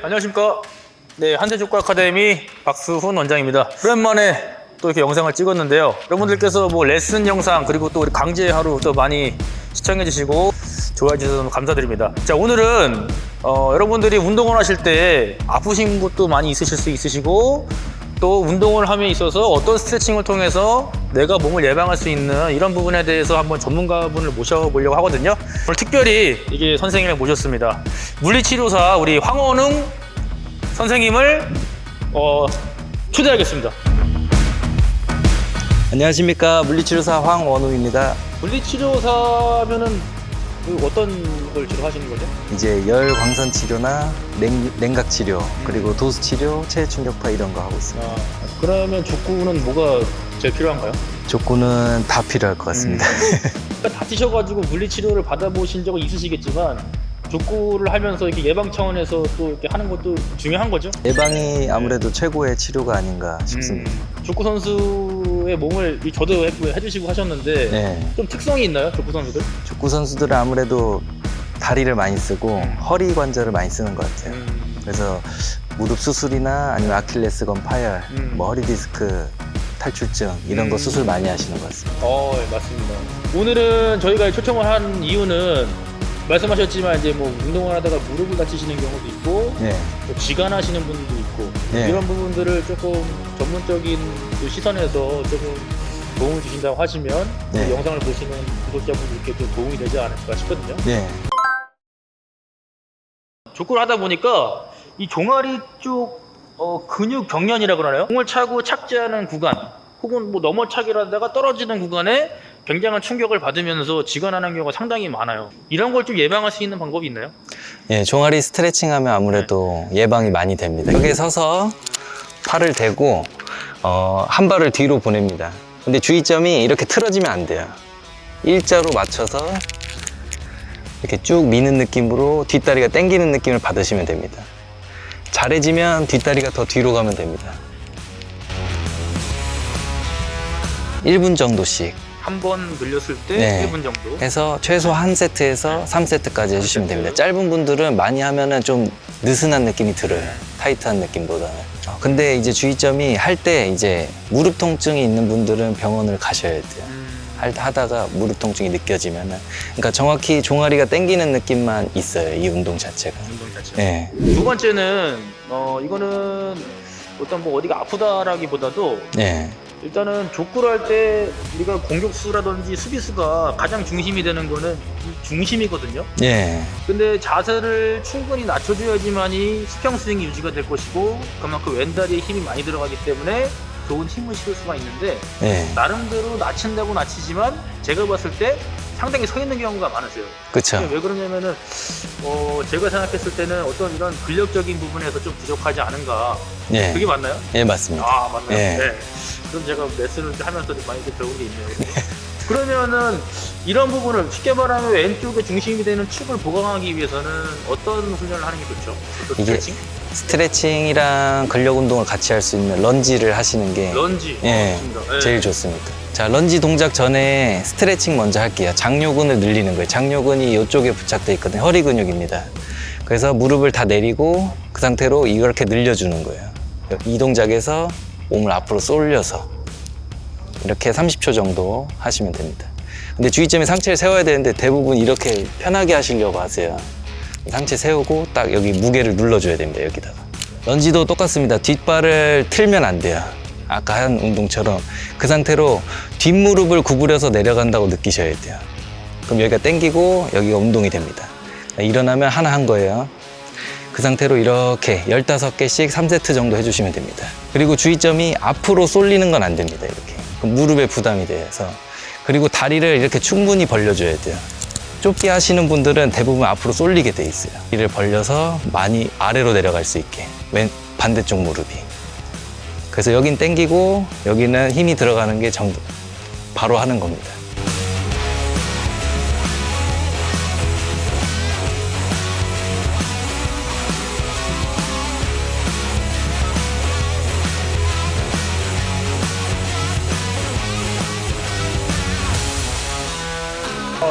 안녕하십니까. 네, 한세족과 아카데미 박수훈 원장입니다. 오랜만에 또 이렇게 영상을 찍었는데요. 여러분들께서 뭐 레슨 영상 그리고 또 우리 강제 하루 또 많이 시청해 주시고 좋아해 주셔서 감사드립니다. 자, 오늘은 어, 여러분들이 운동을 하실 때 아프신 것도 많이 있으실 수 있으시고 또 운동을 함에 있어서 어떤 스트레칭을 통해서 내가 몸을 예방할 수 있는 이런 부분에 대해서 한번 전문가분을 모셔보려고 하거든요. 오늘 특별히 이게 선생님을 모셨습니다. 물리치료사 우리 황원웅 선생님을 어, 초대하겠습니다. 안녕하십니까 물리치료사 황원우입니다. 물리치료사면은 그 어떤 걸 주로 하시는 거죠? 이제 열 광선 치료나 냉, 냉각 치료 그리고 도수 치료, 체외 충격파 이런 거 하고 있습니다. 아, 그러면 족구는 뭐가 제일 필요한가요? 족구는 다 필요할 것 같습니다. 그러니까 다치셔가지고 물리치료를 받아보신 적은 있으시겠지만 족구를 하면서 이렇게 예방 차원에서 또 이렇게 하는 것도 중요한 거죠? 예방이 아무래도 최고의 치료가 아닌가 싶습니다. 음, 족구 선수 의 몸을 이 저도 해- 해주시고 하셨는데 네, 좀 특성이 있나요, 족구 선수들? 족구 선수들은 아무래도 다리를 많이 쓰고 허리 관절을 많이 쓰는 것 같아요. 음, 그래서 무릎 수술이나 아니면 아킬레스건 파열, 음. 뭐 허리 디스크 탈출증 이런 거 음. 수술 많이 하시는 것 같습니다. 어, 예, 맞습니다. 오늘은 저희가 초청을 한 이유는 말씀하셨지만 이제 뭐 운동을 하다가 무릎을 다치시는 경우도 있고 네, 또 지간하시는 분도 있고 네. 이런 부분들을 조금 전문적인 그 시선에서 조금 도움을 주신다고 하시면 네. 이 영상을 보시는 구독자분들께 좀 도움이 되지 않을까 싶거든요. 네, 족구를 하다 보니까 이 종아리 쪽 어, 근육 경련이라 그러나요? 공을 차고 착지하는 구간 혹은 뭐 넘어차기를 하다가 떨어지는 구간에 굉장한 충격을 받으면서 지간하는 경우가 상당히 많아요. 이런 걸 좀 예방할 수 있는 방법이 있나요? 예, 종아리 스트레칭 하면 아무래도 예방이 많이 됩니다. 여기에 서서 팔을 대고 어, 한 발을 뒤로 보냅니다. 근데 주의점이 이렇게 틀어지면 안 돼요. 일자로 맞춰서 이렇게 쭉 미는 느낌으로 뒷다리가 당기는 느낌을 받으시면 됩니다. 잘해지면 뒷다리가 더 뒤로 가면 됩니다. 1분 정도씩 한 번 늘렸을 때 네. 1분 정도. 해서 최소 한 세트에서 3세트까지 해주시면 됩니다. 짧은 분들은 많이 하면은 좀 느슨한 느낌이 들어요. 타이트한 느낌보다는. 어, 근데 이제 주의점이 할 때 이제 무릎 통증이 있는 분들은 병원을 가셔야 돼요. 음, 할 하다가 무릎 통증이 느껴지면은 그러니까 정확히 종아리가 당기는 느낌만 있어요. 이 운동 자체가. 운동 자체. 네. 두 번째는 어 이거는 어떤 뭐 어디가 아프다라기보다도 네. 일단은 족구를 할 때 우리가 공격수라든지 수비수가 가장 중심이 되는 거는 이 중심이거든요. 네. 근데 자세를 충분히 낮춰줘야지만이 수평 스윙이 유지가 될 것이고 그만큼 왼다리에 힘이 많이 들어가기 때문에 좋은 힘을 실을 수가 있는데 네. 나름대로 낮춘다고 낮추지만 제가 봤을 때 상당히 서 있는 경우가 많으세요. 그쵸. 왜 그러냐면은 어 제가 생각했을 때는 어떤 이런 근력적인 부분에서 좀 부족하지 않은가 네. 그게 맞나요? 예, 맞습니다. 아 맞나요? 네. 네. 그럼 제가 레슨을 하면서 좀 많이 좀 배운 게 있네요. 그러면은 이런 부분을 쉽게 말하면 왼쪽에 중심이 되는 축을 보강하기 위해서는 어떤 훈련을 하는 게 좋죠? 어떤 이게 스트레칭? 스트레칭이랑 근력 운동을 같이 할 수 있는 런지를 하시는 게 런지. 예, 어, 좋습니다. 예. 제일 좋습니다. 자, 런지 동작 전에 스트레칭 먼저 할게요. 장요근을 늘리는 거예요. 장요근이 이쪽에 부착돼 있거든요. 허리 근육입니다. 그래서 무릎을 다 내리고 그 상태로 이렇게 늘려주는 거예요. 이 동작에서 몸을 앞으로 쏠려서 이렇게 30초 정도 하시면 됩니다. 근데 주의점이 상체를 세워야 되는데 대부분 이렇게 편하게 하시려고 하세요. 상체 세우고 딱 여기 무게를 눌러줘야 됩니다. 여기다가. 런지도 똑같습니다. 뒷발을 틀면 안 돼요. 아까 한 운동처럼 그 상태로 뒷무릎을 구부려서 내려간다고 느끼셔야 돼요. 그럼 여기가 당기고 여기가 운동이 됩니다. 일어나면 하나 한 거예요. 그 상태로 이렇게 15개씩 3세트 정도 해주시면 됩니다. 그리고 주의점이 앞으로 쏠리는 건 안 됩니다. 이렇게. 그럼 무릎에 부담이 돼서. 그리고 다리를 이렇게 충분히 벌려줘야 돼요. 좁게 하시는 분들은 대부분 앞으로 쏠리게 돼 있어요. 이를 벌려서 많이 아래로 내려갈 수 있게. 왼 반대쪽 무릎이. 그래서 여긴 당기고 여기는 힘이 들어가는 게 정도 바로 하는 겁니다.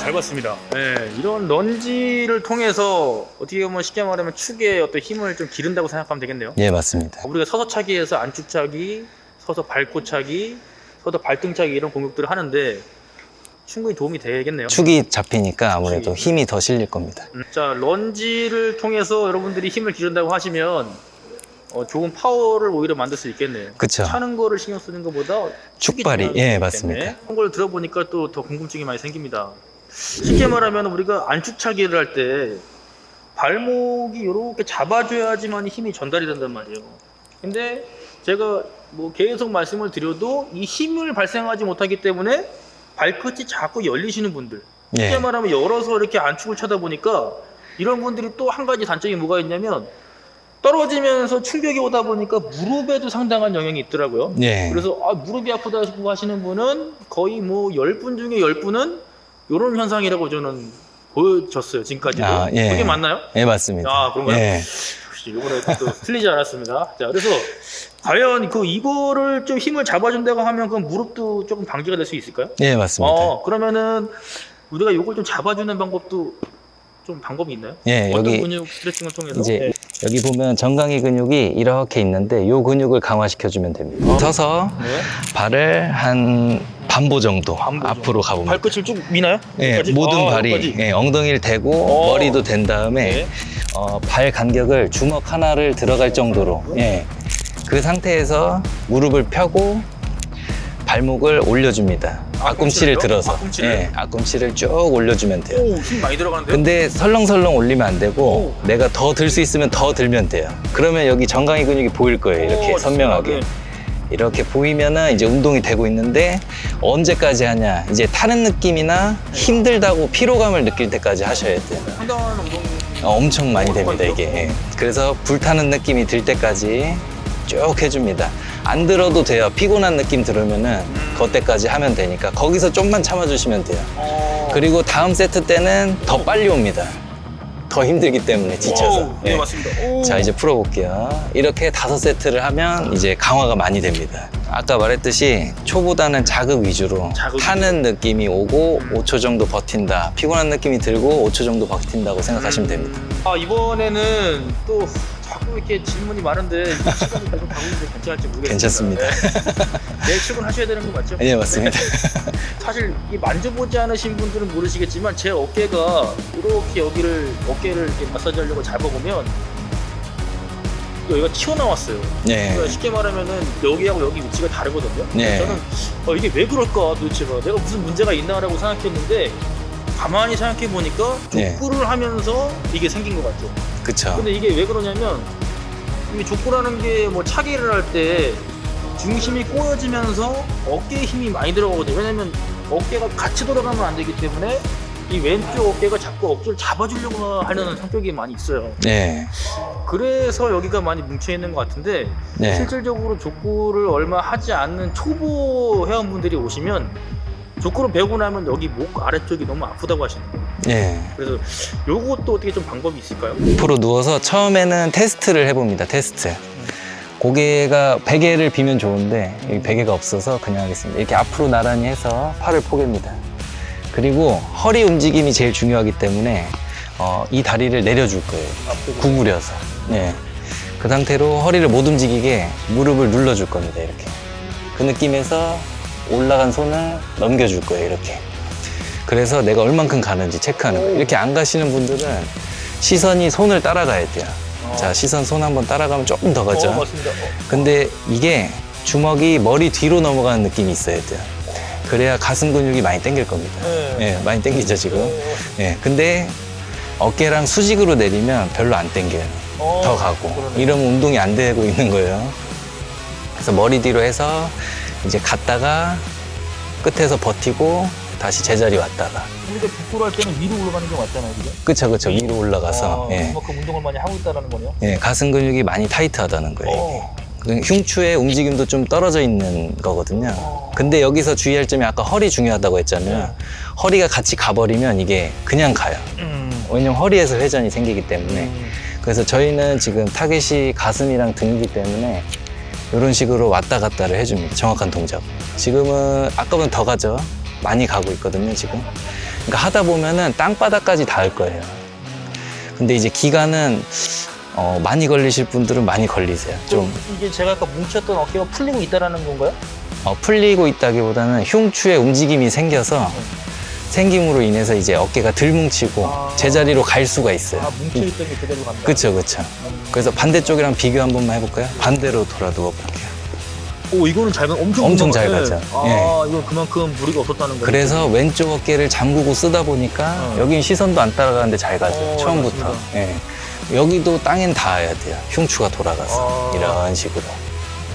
잘 봤습니다. 네, 이런 런지를 통해서 어떻게 보면 쉽게 말하면 축에 어떤 힘을 좀 기른다고 생각하면 되겠네요. 예, 맞습니다. 우리가 서서 차기에서 안축 차기, 서서 밟고 차기, 서서 발등 차기 이런 공격들을 하는데 충분히 도움이 되겠네요. 축이 잡히니까 아무래도 축이. 힘이 더 실릴 겁니다. 음, 자, 런지를 통해서 여러분들이 힘을 기른다고 하시면 어, 좋은 파워를 오히려 만들 수 있겠네요. 그쵸. 차는 거를 신경 쓰는 것보다 축발이, 예, 맞습니다. 그런 걸 들어보니까 또 더 궁금증이 많이 생깁니다. 쉽게 말하면 우리가 안축차기를 할 때 발목이 이렇게 잡아줘야지만 힘이 전달이 된단 말이에요. 근데 제가 뭐 계속 말씀을 드려도 이 힘을 발생하지 못하기 때문에 발끝이 자꾸 열리시는 분들 쉽게 예. 말하면 열어서 이렇게 안축을 차다 보니까 이런 분들이 또 한 가지 단점이 뭐가 있냐면 떨어지면서 충격이 오다 보니까 무릎에도 상당한 영향이 있더라고요. 예. 그래서 아, 무릎이 아프다고 하시는 분은 거의 뭐 10분 중에 10분은 이런 현상이라고 저는 보여졌어요. 지금까지도. 아, 예. 그게 맞나요? 예, 맞습니다. 아, 그런가요? 예. 역시 이번에 또 틀리지 않았습니다. 자, 그래서 과연 그 이거를 좀 힘을 잡아준다고 하면 그 무릎도 조금 방지가 될 수 있을까요? 예, 맞습니다. 어, 그러면은 우리가 이걸 좀 잡아주는 방법도 좀 방법이 있나요? 예, 어떤 여기 근육 스트레칭을 통해서? 이제 네. 여기 보면 정강이 근육이 이렇게 있는데 이 근육을 강화시켜 주면 됩니다. 어. 서서 네. 발을 한 반보 정도 반보 정도. 앞으로 가봅니다. 발끝을 쭉 미나요? 예, 여기까지? 모든 아, 발이 여기까지. 예, 엉덩이를 대고 어. 머리도 댄 다음에 네. 어, 발 간격을 주먹 하나를 들어갈 정도로 예, 그 상태에서 무릎을 펴고 발목을 올려줍니다. 앞꿈치를 앞꿈치를요? 들어서 앞꿈치를? 예, 앞꿈치를 쭉 올려주면 돼요. 오, 힘 많이 들어가는데요? 근데 설렁설렁 올리면 안 되고 오. 내가 더 들 수 있으면 더 들면 돼요. 그러면 여기 정강이 근육이 보일 거예요. 이렇게 오, 선명하게. 네. 이렇게 보이면은 이제 운동이 되고 있는데 언제까지 하냐? 이제 타는 느낌이나 힘들다고 피로감을 느낄 때까지 하셔야 돼요. 상당한 운동 어, 엄청 많이 됩니다 이게. 예. 그래서 불타는 느낌이 들 때까지 쭉 해줍니다. 안 들어도 돼요. 피곤한 느낌 들으면은 그때까지 하면 되니까 거기서 좀만 참아주시면 돼요. 어... 그리고 다음 세트 때는 더 빨리 옵니다. 더 힘들기 때문에 지쳐서. 오, 네, 예. 맞습니다. 오. 자 이제 풀어볼게요. 이렇게 다섯 세트를 하면 이제 강화가 많이 됩니다. 아까 말했듯이 초보다는 자극 위주로 자극 타는 느낌이 오고 5초 정도 버틴다. 피곤한 느낌이 들고 5초 정도 버틴다고 생각하시면 됩니다. 아, 이번에는 또 자꾸 이렇게 질문이 많은데 이 시간이 계속 가고 있는데 괜찮을지 모르겠습니다. 괜찮습니다. 네. 내일 출근하셔야 되는 거 맞죠? 예 맞습니다. 사실 이 만져보지 않으신 분들은 모르시겠지만 제 어깨가 이렇게 여기를 어깨를 이렇게 마사지하려고 잡아보면 여기가 튀어나왔어요. 예. 그러니까 쉽게 말하면은 여기하고 여기 위치가 다르거든요. 네. 저는 어, 이게 왜 그럴까 도대체가 내가 무슨 문제가 있나라고 생각했는데 가만히 생각해 보니까 네. 족구를 하면서 이게 생긴 것 같죠. 그쵸. 근데 이게 왜 그러냐면 이 족구라는 게 뭐 차기를 할 때 중심이 꼬여지면서 어깨에 힘이 많이 들어가거든요. 왜냐면 어깨가 같이 돌아가면 안 되기 때문에 이 왼쪽 어깨가 자꾸 어깨를 잡아주려고 하려는 성격이 많이 있어요. 네. 그래서 여기가 많이 뭉쳐 있는 것 같은데 네. 실질적으로 족구를 얼마 하지 않는 초보 회원분들이 오시면 족구를 배우고 나면 여기 목 아래쪽이 너무 아프다고 하시는 거예요. 예. 그래서 요것도 어떻게 좀 방법이 있을까요? 앞으로 누워서 처음에는 테스트를 해봅니다. 테스트. 고개가 베개를 비면 좋은데 여기 베개가 없어서 그냥 하겠습니다. 이렇게 앞으로 나란히 해서 팔을 포갭니다. 그리고 허리 움직임이 제일 중요하기 때문에 어, 이 다리를 내려줄 거예요. 앞쪽으로. 구부려서. 네. 그 상태로 허리를 못 움직이게 무릎을 눌러줄 겁니다. 이렇게. 그 느낌에서 올라간 손을 넘겨줄 거예요. 이렇게. 그래서 내가 얼만큼 가는지 체크하는 거예요. 이렇게 안 가시는 분들은 시선이 손을 따라가야 돼요. 자, 시선 손 한번 따라가면 조금 더 가죠. 어, 맞습니다. 어. 근데 이게 주먹이 머리 뒤로 넘어가는 느낌이 있어야 돼요. 그래야 가슴 근육이 많이 당길 겁니다. 네. 예, 많이 당기죠, 지금. 어. 예, 근데 어깨랑 수직으로 내리면 별로 안 당겨요. 어, 더 가고. 이러면 운동이 안 되고 있는 거예요. 그래서 머리 뒤로 해서 이제 갔다가 끝에서 버티고 다시 제자리 왔다가. 우리가 족구를 할 때는 위로 올라가는 게 맞잖아요, 그죠? 그쵸, 그쵸. 위로 올라가서. 아, 예. 그만큼 운동을 많이 하고 있다는 거네요. 예, 가슴 근육이 많이 타이트하다는 거예요. 어. 그 흉추의 움직임도 좀 떨어져 있는 거거든요. 어. 근데 여기서 주의할 점이 아까 허리 중요하다고 했잖아요. 네. 허리가 같이 가버리면 이게 그냥 가요. 음. 왜냐면 허리에서 회전이 생기기 때문에. 음. 그래서 저희는 지금 타겟이 가슴이랑 등이기 때문에 이런 식으로 왔다 갔다를 해줍니다. 정확한 동작. 지금은 아까보다 더 가죠. 많이 가고 있거든요, 지금. 그러니까 하다 보면은 땅바닥까지 닿을 거예요. 근데 이제 기간은 어, 많이 걸리실 분들은 많이 걸리세요. 좀 이게 제가 아까 뭉쳤던 어깨가 풀리고 있다라는 건가요? 어, 풀리고 있다기보다는 흉추에 움직임이 생겨서 생김으로 인해서 이제 어깨가 덜 뭉치고 아. 제자리로 갈 수가 있어요. 아 뭉쳐있던 게 그대로 간다. 그쵸, 그쵸. 그래서 반대쪽이랑 비교 한 번만 해볼까요? 반대로 돌아 누워 볼게요. 오 이거는 잘 가, 엄청 엄청 잘. 가죠. 아 이건 그만큼 무리가 없었다는 거예요. 그래서 왼쪽 어깨를 잠그고 쓰다 보니까 어. 여긴 시선도 안 따라가는데 잘 가죠. 어, 처음부터. 맞습니다. 예. 여기도 땅엔 닿아야 돼요. 흉추가 돌아가서. 아. 이런 식으로.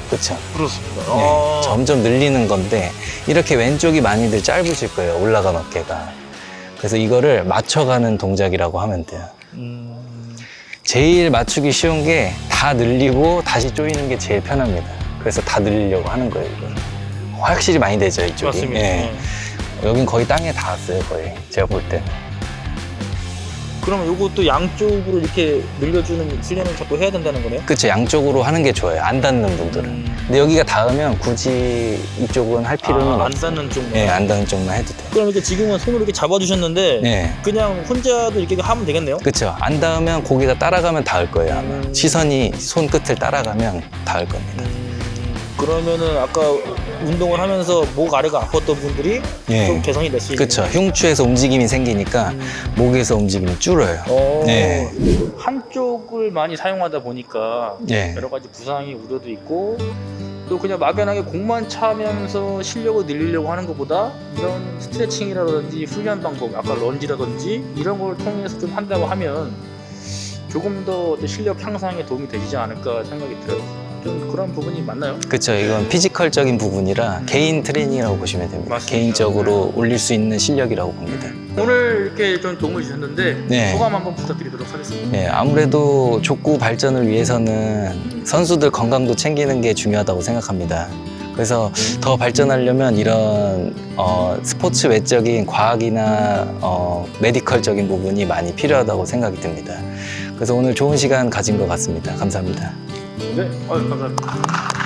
그쵸. 그렇습니다. 네, 아. 점점 늘리는 건데 이렇게 왼쪽이 많이들 짧으실 거예요. 올라간 어깨가. 그래서 이거를 맞춰가는 동작이라고 하면 돼요. 음, 제일 맞추기 쉬운 게 다 늘리고 다시 조이는 게 제일 편합니다. 그래서 다 늘리려고 하는 거예요. 이거는. 확실히 많이 되죠 이쪽이. 맞습니다. 예. 네. 여긴 거의 땅에 닿았어요 거의 제가 볼 때. 그러면 이것도 양쪽으로 이렇게 늘려주는 훈련을 자꾸 해야 된다는 거네요? 그쵸 양쪽으로 하는 게 좋아요. 안 닿는 분들은. 음. 근데 여기가 닿으면 굳이 이쪽은 할 필요는 아, 안 없어요. 닿는 쪽만. 예, 안 닿는 쪽만 해도 돼요. 그럼 이렇게 지금은 손으로 이렇게 잡아주셨는데 예. 그냥 혼자도 이렇게 하면 되겠네요? 그쵸. 안 닿으면 고기가 따라가면 닿을 거예요. 아마. 음. 시선이 손끝을 따라가면 닿을 겁니다. 음, 그러면은 아까 운동을 하면서 목 아래가 아팠던 분들이 예. 좀 개선이 될 수 있는 그쵸. 흉추에서 움직임이 생기니까 목에서 움직임이 줄어요. 어, 네. 한쪽을 많이 사용하다 보니까 예. 여러 가지 부상의 우려도 있고 또 그냥 막연하게 공만 차면서 실력을 늘리려고 하는 것보다 이런 스트레칭이라든지 훈련 방법, 아까 런지라든지 이런 걸 통해서 좀 한다고 하면 조금 더 어떤 실력 향상에 도움이 되지 않을까 생각이 들어요. 좀 그런 부분이 맞나요? 그쵸. 이건 피지컬적인 부분이라 개인 트레이닝이라고 보시면 됩니다. 맞습니다. 개인적으로 올릴 수 있는 실력이라고 봅니다. 오늘 이렇게 좀 도움을 주셨는데 네. 소감 한번 부탁드리도록 하겠습니다. 예, 아무래도 족구 발전을 위해서는 선수들 건강도 챙기는 게 중요하다고 생각합니다. 그래서 더 발전하려면 이런 어, 스포츠 외적인 과학이나 어, 메디컬적인 부분이 많이 필요하다고 생각이 듭니다. 그래서 오늘 좋은 시간 가진 것 같습니다. 감사합니다. 네, 아유, 감사합니다.